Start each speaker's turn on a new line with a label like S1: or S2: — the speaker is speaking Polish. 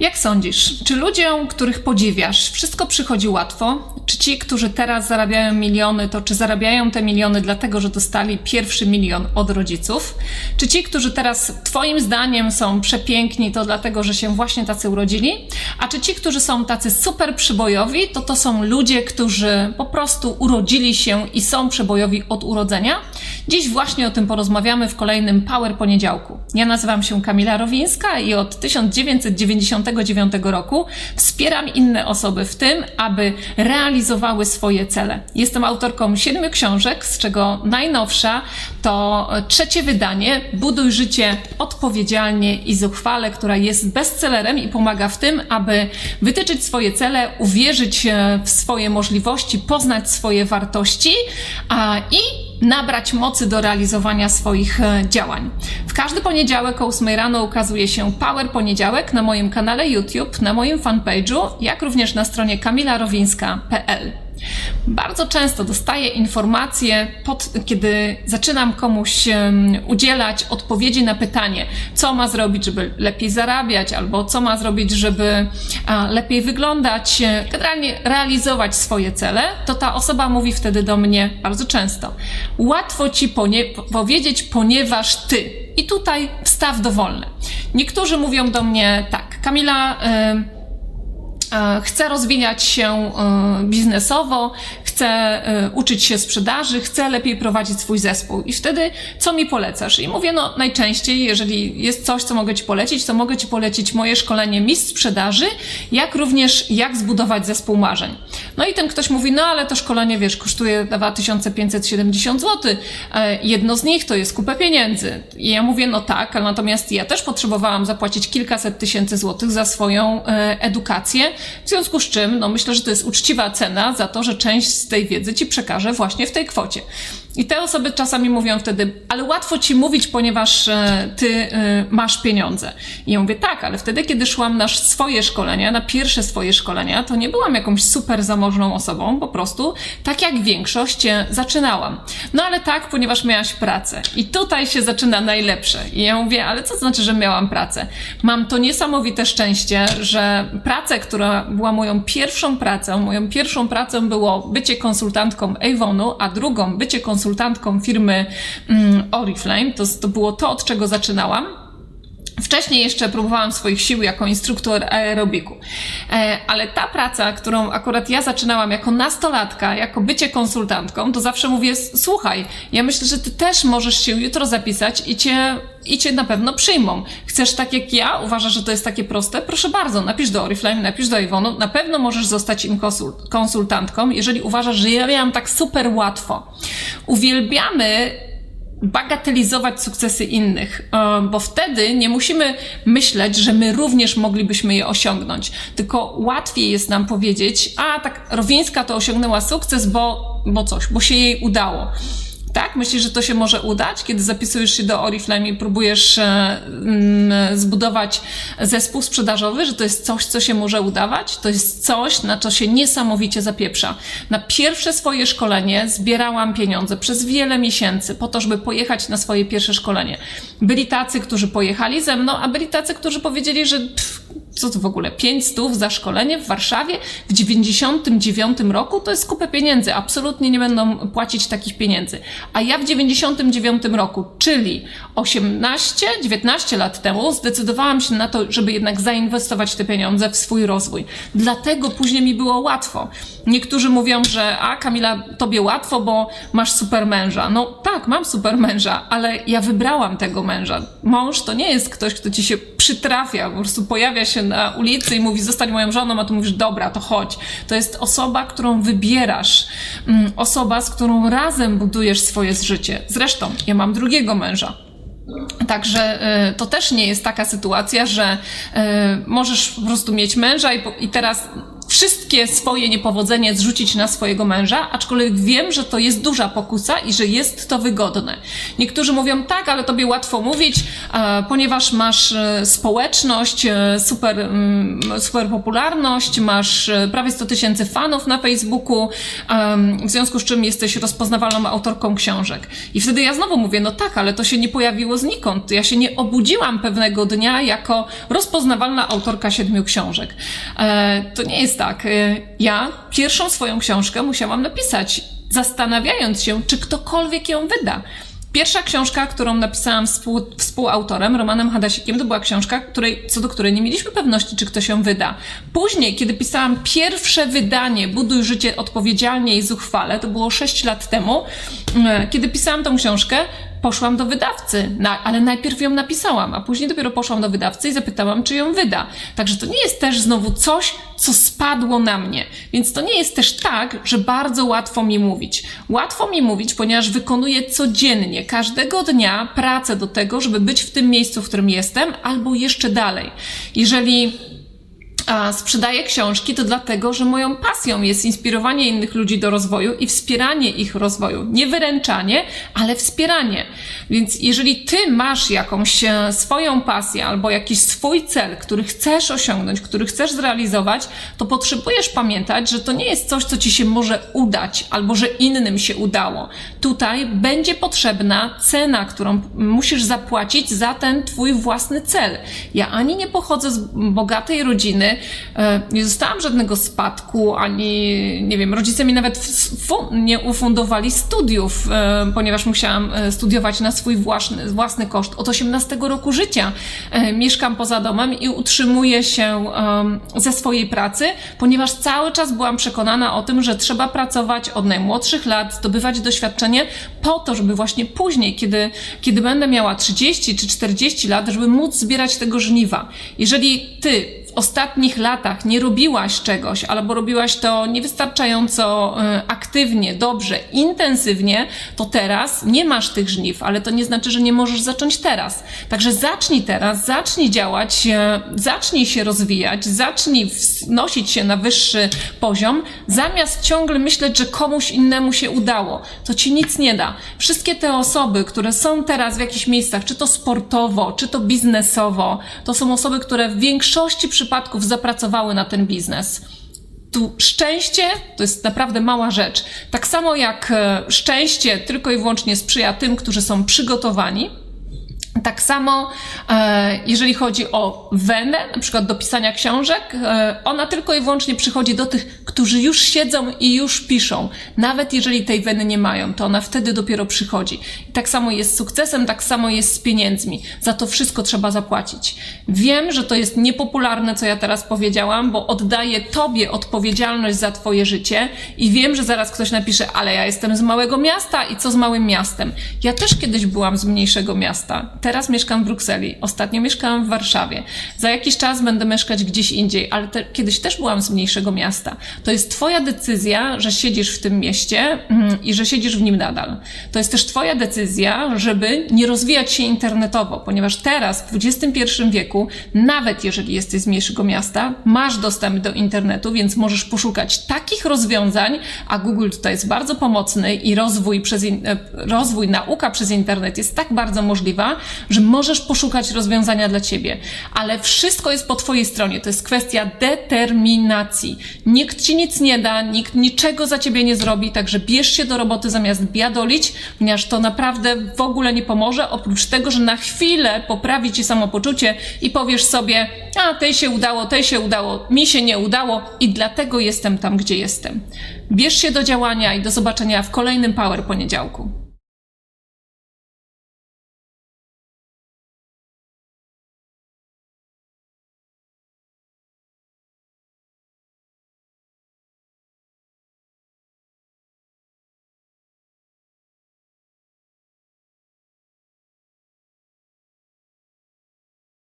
S1: Jak sądzisz, czy ludziom, których podziwiasz, wszystko przychodzi łatwo? Czy ci, którzy teraz zarabiają miliony, to czy zarabiają te miliony dlatego, że dostali pierwszy milion od rodziców? Czy ci, którzy teraz Twoim zdaniem są przepiękni, to dlatego, że się właśnie tacy urodzili? A czy ci, którzy są tacy super przybojowi, to to są ludzie, którzy po prostu urodzili się i są przebojowi od urodzenia? Dziś właśnie o tym porozmawiamy w kolejnym Power Poniedziałku. Ja nazywam się Kamila Rowińska i od 1999 roku wspieram inne osoby w tym, aby realizowały swoje cele. Jestem autorką siedmiu książek, z czego najnowsza to trzecie wydanie Buduj życie odpowiedzialnie i zuchwale, która jest bestsellerem i pomaga w tym, aby wytyczyć swoje cele, uwierzyć e, w swoje możliwości, poznać swoje wartości a, i nabrać mocy do realizowania swoich e, działań. W każdy poniedziałek o 8 rano ukazuje się Power Poniedziałek na moim kanale YouTube, na moim fanpage'u, jak również na stronie kamilarowińska.pl. Bardzo często dostaję informacje, pod, kiedy zaczynam komuś udzielać odpowiedzi na pytanie, co ma zrobić, żeby lepiej zarabiać, albo co ma zrobić, żeby lepiej wyglądać, e, generalnie realizować swoje cele, to ta osoba mówi wtedy do mnie bardzo często: Łatwo ci ponie powiedzieć, ponieważ ty. I tutaj wstaw dowolny. Niektórzy mówią do mnie tak, Kamila. Y Chcę rozwijać się biznesowo, chcę uczyć się sprzedaży, chcę lepiej prowadzić swój zespół. I wtedy co mi polecasz? I mówię, no najczęściej, jeżeli jest coś, co mogę Ci polecić, to mogę Ci polecić moje szkolenie mistrz sprzedaży, jak również jak zbudować zespół marzeń. No i ten ktoś mówi, no ale to szkolenie, wiesz, kosztuje 2570 zł. Jedno z nich to jest kupę pieniędzy. I ja mówię, no tak, ale natomiast ja też potrzebowałam zapłacić kilkaset tysięcy złotych za swoją edukację, w związku z czym, no myślę, że to jest uczciwa cena za to, że część z tej wiedzy ci przekażę właśnie w tej kwocie. I te osoby czasami mówią wtedy, ale łatwo ci mówić, ponieważ e, ty e, masz pieniądze. I ja mówię, tak, ale wtedy, kiedy szłam na swoje szkolenia, na pierwsze swoje szkolenia, to nie byłam jakąś super zamożną osobą, po prostu tak jak większość e, zaczynałam. No ale tak, ponieważ miałaś pracę. I tutaj się zaczyna najlepsze. I ja mówię, ale co znaczy, że miałam pracę? Mam to niesamowite szczęście, że pracę, która była moją pierwszą pracą, moją pierwszą pracą było bycie konsultantką Avonu, a drugą bycie konsultantką konsultantką firmy mm, Oriflame. To, to było to, od czego zaczynałam. Wcześniej jeszcze próbowałam swoich sił jako instruktor aerobiku. E, ale ta praca, którą akurat ja zaczynałam jako nastolatka, jako bycie konsultantką, to zawsze mówię, słuchaj, ja myślę, że ty też możesz się jutro zapisać i cię, i cię na pewno przyjmą. Chcesz tak jak ja? Uważasz, że to jest takie proste? Proszę bardzo, napisz do Oriflame, napisz do Iwonu, na pewno możesz zostać im konsultantką, jeżeli uważasz, że ja miałam tak super łatwo. Uwielbiamy bagatelizować sukcesy innych, e, bo wtedy nie musimy myśleć, że my również moglibyśmy je osiągnąć. Tylko łatwiej jest nam powiedzieć, a tak Rowińska to osiągnęła sukces, bo, bo coś, bo się jej udało. Tak? Myślisz, że to się może udać, kiedy zapisujesz się do Oriflame i próbujesz e, mm, zbudować zespół sprzedażowy, że to jest coś, co się może udawać? To jest coś, na co się niesamowicie zapieprza. Na pierwsze swoje szkolenie zbierałam pieniądze przez wiele miesięcy po to, żeby pojechać na swoje pierwsze szkolenie. Byli tacy, którzy pojechali ze mną, a byli tacy, którzy powiedzieli, że pff, co to w ogóle, 5 stów za szkolenie w Warszawie w 99 roku to jest kupę pieniędzy. Absolutnie nie będą płacić takich pieniędzy. A ja w 99 roku, czyli 18, 19 lat temu, zdecydowałam się na to, żeby jednak zainwestować te pieniądze w swój rozwój. Dlatego później mi było łatwo. Niektórzy mówią, że a Kamila, tobie łatwo, bo masz super męża. No tak, mam super męża, ale ja wybrałam tego męża. Mąż to nie jest ktoś, kto ci się przytrafia, po prostu pojawia się na ulicy i mówi zostań moją żoną, a tu mówisz dobra, to chodź. To jest osoba, którą wybierasz. Mm, osoba, z którą razem budujesz swoje życie. Zresztą, ja mam drugiego męża. Także y, to też nie jest taka sytuacja, że y, możesz po prostu mieć męża i, i teraz wszystkie swoje niepowodzenie zrzucić na swojego męża, aczkolwiek wiem, że to jest duża pokusa i że jest to wygodne. Niektórzy mówią, tak, ale tobie łatwo mówić, e, ponieważ masz e, społeczność, e, super, mm, super popularność, masz prawie 100 tysięcy fanów na Facebooku, w związku z czym jesteś rozpoznawalną autorką książek. I wtedy ja znowu mówię, no tak, ale to się nie pojawiło znikąd. Ja się nie obudziłam pewnego dnia jako rozpoznawalna autorka siedmiu książek. To nie jest tak. E, ja pierwszą swoją książkę musiałam napisać, zastanawiając się, czy ktokolwiek ją wyda. Pierwsza książka, którą napisałam współ, współautorem, Romanem Hadasikiem, to była książka, której, co do której nie mieliśmy pewności, czy ktoś ją wyda. Później, kiedy pisałam pierwsze wydanie Buduj życie odpowiedzialnie i zuchwale, to było 6 lat temu, e, kiedy pisałam tą książkę, poszłam do wydawcy, na, ale najpierw ją napisałam, a później dopiero poszłam do wydawcy i zapytałam, czy ją wyda. Także to nie jest też znowu coś, co spadło na mnie. Więc to nie jest też tak, że bardzo łatwo mi mówić. Łatwo mi mówić, ponieważ wykonuję codziennie, każdego dnia pracę do tego, żeby być w tym miejscu, w którym jestem, albo jeszcze dalej. Jeżeli a sprzedaję książki, to dlatego, że moją pasją jest inspirowanie innych ludzi do rozwoju i wspieranie ich rozwoju. Nie wyręczanie, ale wspieranie. Więc jeżeli ty masz jakąś e, swoją pasję albo jakiś swój cel, który chcesz osiągnąć, który chcesz zrealizować, to potrzebujesz pamiętać, że to nie jest coś, co ci się może udać albo że innym się udało. Tutaj będzie potrzebna cena, którą musisz zapłacić za ten twój własny cel. Ja ani nie pochodzę z bogatej rodziny, e, nie dostałam żadnego spadku, ani nie wiem, rodzice mi nawet nie ufundowali studiów, e, ponieważ musiałam e, studiować na swój własny, własny koszt. Od 18 roku życia mieszkam poza domem i utrzymuję się ze swojej pracy, ponieważ cały czas byłam przekonana o tym, że trzeba pracować od najmłodszych lat, zdobywać doświadczenie po to, żeby właśnie później, kiedy, kiedy będę miała 30 czy 40 lat, żeby móc zbierać tego żniwa. Jeżeli ty ostatnich latach nie robiłaś czegoś, albo robiłaś to niewystarczająco e, aktywnie, dobrze, intensywnie, to teraz nie masz tych żniw, ale to nie znaczy, że nie możesz zacząć teraz. Także zacznij teraz, zacznij działać, e, zacznij się rozwijać, zacznij wznosić się na wyższy poziom, zamiast ciągle myśleć, że komuś innemu się udało. To ci nic nie da. Wszystkie te osoby, które są teraz w jakichś miejscach, czy to sportowo, czy to biznesowo, to są osoby, które w większości przypadków zapracowały na ten biznes. Tu szczęście to jest naprawdę mała rzecz. Tak samo jak e, szczęście tylko i wyłącznie sprzyja tym, którzy są przygotowani, tak samo, e, jeżeli chodzi o wenę, na przykład do pisania książek, e, ona tylko i wyłącznie przychodzi do tych, którzy już siedzą i już piszą. Nawet jeżeli tej weny nie mają, to ona wtedy dopiero przychodzi. I tak samo jest z sukcesem, tak samo jest z pieniędzmi. Za to wszystko trzeba zapłacić. Wiem, że to jest niepopularne, co ja teraz powiedziałam, bo oddaję Tobie odpowiedzialność za Twoje życie i wiem, że zaraz ktoś napisze, ale ja jestem z małego miasta i co z małym miastem? Ja też kiedyś byłam z mniejszego miasta. Teraz mieszkam w Brukseli. Ostatnio mieszkałam w Warszawie. Za jakiś czas będę mieszkać gdzieś indziej, ale te, kiedyś też byłam z mniejszego miasta. To jest Twoja decyzja, że siedzisz w tym mieście mm, i że siedzisz w nim nadal. To jest też Twoja decyzja, żeby nie rozwijać się internetowo, ponieważ teraz w XXI wieku, nawet jeżeli jesteś z mniejszego miasta, masz dostęp do internetu, więc możesz poszukać takich rozwiązań, a Google tutaj jest bardzo pomocny i rozwój przez e, rozwój, nauka przez internet jest tak bardzo możliwa, że możesz poszukać rozwiązania dla ciebie. Ale wszystko jest po twojej stronie. To jest kwestia determinacji. Nikt nic nie da, nikt niczego za ciebie nie zrobi, także bierz się do roboty zamiast biadolić, ponieważ to naprawdę w ogóle nie pomoże, oprócz tego, że na chwilę poprawi ci samopoczucie i powiesz sobie, a tej się udało, tej się udało, mi się nie udało i dlatego jestem tam, gdzie jestem. Bierz się do działania i do zobaczenia w kolejnym Power Poniedziałku.